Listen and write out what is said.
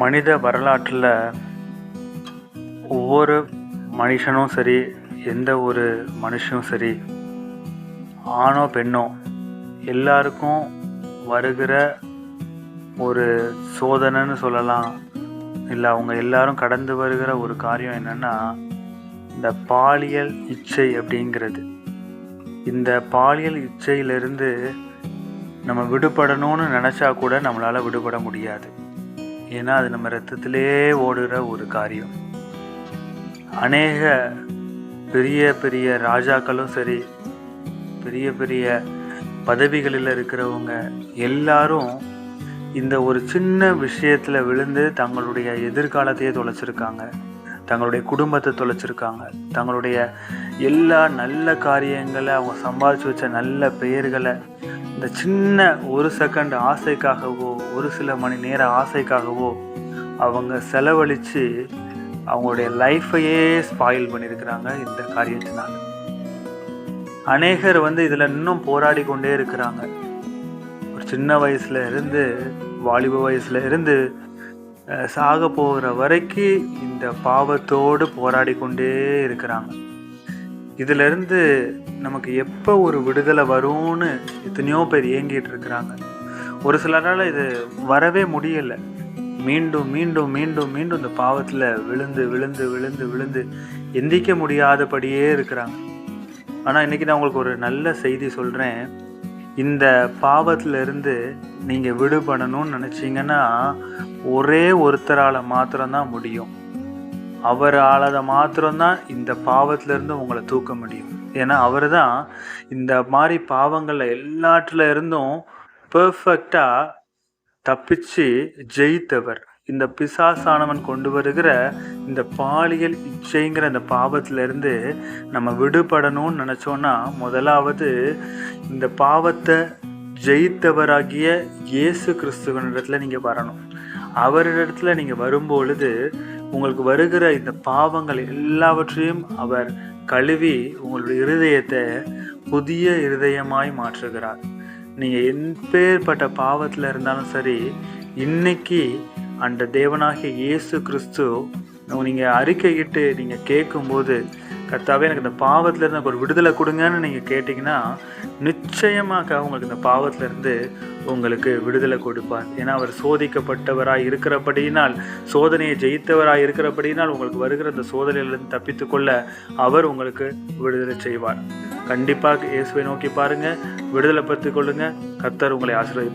மனித வரலாற்றில் ஒவ்வொரு மனுஷனும் சரி எந்த ஒரு மனுஷனும் சரி ஆணோ பெண்ணோ எல்லாருக்கும் வருகிற ஒரு சோதனைன்னு சொல்லலாம். இல்லை அவங்க எல்லாரும் கடந்து வருகிற ஒரு காரியம் என்னென்னா இந்த பாலியல் இச்சை அப்படிங்கிறது. இந்த பாலியல் இச்சையிலிருந்து நம்ம விடுபடணும்னு நினச்சா கூட நம்மளால் விடுபட முடியாது. ஏன்னா அது நம்ம ரத்தத்திலே ஓடுகிற ஒரு காரியம். அநேக பெரிய பெரிய ராஜாக்களும் சரி பெரிய பெரிய பதவிகளில் இருக்கிறவங்க எல்லாரும் இந்த ஒரு சின்ன விஷயத்தில் விழுந்து தங்களுடைய எதிர்காலத்தையே தொலைச்சிருக்காங்க. தங்களுடைய குடும்பத்தை தொலைச்சிருக்காங்க. தங்களுடைய எல்லா நல்ல காரியங்களை அவங்க சம்பாதிச்சு வச்ச நல்ல பெயர்களை இந்த சின்ன ஒரு செகண்ட் ஆசைக்காகவோ ஒரு சில மணி நேர ஆசைக்காகவோ அவங்க செலவழித்து அவங்களுடைய லைஃப்பையே ஸ்பாயில் பண்ணியிருக்கிறாங்க இந்த காரியத்தினால். அநேகர் வந்து இதில் இன்னும் போராடி கொண்டே இருக்கிறாங்க. ஒரு சின்ன வயசுல இருந்து வாலிப வயசுல இருந்து சாக போகிற வரைக்கும் இந்த பாவத்தோடு போராடி கொண்டே இருக்கிறாங்க. இதிலிருந்து நமக்கு எப்போ ஒரு விடுதலை வரும்னு எத்தனையோ பேர் ஏங்கிட்டு இருக்கிறாங்க. ஒரு சிலரால் இது வரவே முடியலை. மீண்டும் மீண்டும் மீண்டும் மீண்டும் இந்த பாவத்தில் விழுந்து விழுந்து விழுந்து விழுந்து எந்திக்க முடியாதபடியே இருக்கிறாங்க. ஆனால் இன்றைக்கி நான் உங்களுக்கு ஒரு நல்ல செய்தி சொல்கிறேன் இந்த பாவத்திலிருந்து நீங்கள் விடுபடணும்னு நினச்சிங்கன்னா ஒரே ஒருத்தரால் மாத்திரம்தான் முடியும். அவரால் அதை மாத்திரம்தான் இந்த பாவத்திலிருந்து உங்களை தூக்க முடியும். ஏன்னா அவர் தான் இந்த மாதிரி பாவங்களில் எல்லாற்றுல இருந்தும் பெர்ஃபெக்டாக தப்பிச்சு ஜெயித்தவர். இந்த பிசாசானவன் கொண்டு வருகிற இந்த பாலியல் இச்சைங்கிற இந்த பாவத்திலிருந்து நம்ம விடுபடணும்னு நினச்சோன்னா முதலாவது இந்த பாவத்தை ஜெயித்தவராகிய இயேசு கிறிஸ்துவனிடத்தில் நீங்கள் வரணும். அவரிடத்துல நீங்கள் வரும்பொழுது உங்களுக்கு வருகிற இந்த பாவங்கள் எல்லாவற்றையும் அவர் கழுவி உங்களுடைய இருதயத்தை புதிய இருதயமாய் மாற்றுகிறார். நீங்கள் எப்பேற்பட்ட பாவத்தில் இருந்தாலும் சரி இன்னைக்கு அந்த தேவனாகிய இயேசு கிறிஸ்து நீங்கள் அறிக்கையிட்டு நீங்கள் கேட்கும்போது கர்த்தாவே எனக்கு இந்த பாவத்திலேருந்து ஒரு விடுதலை கொடுங்கன்னு நீங்கள் கேட்டிங்கன்னா நிச்சயமாக உங்களுக்கு இந்த பாவத்திலேருந்து உங்களுக்கு விடுதலை கொடுப்பார். ஏன்னா அவர் சோதிக்கப்பட்டவராய் இருக்கிறபடியினால் சோதனையை ஜெயித்தவராய் இருக்கிறபடியினால் உங்களுக்கு வருகிற அந்த சோதனையிலிருந்து தப்பித்துக்கொள்ள அவர் உங்களுக்கு விடுதலை செய்வார். கண்டிப்பாக இயேசுவை நோக்கி பாருங்க விடுதலை பற்றி கொள்ளுங்க. கத்தர் உங்களை ஆசீர்வதிப்பார்.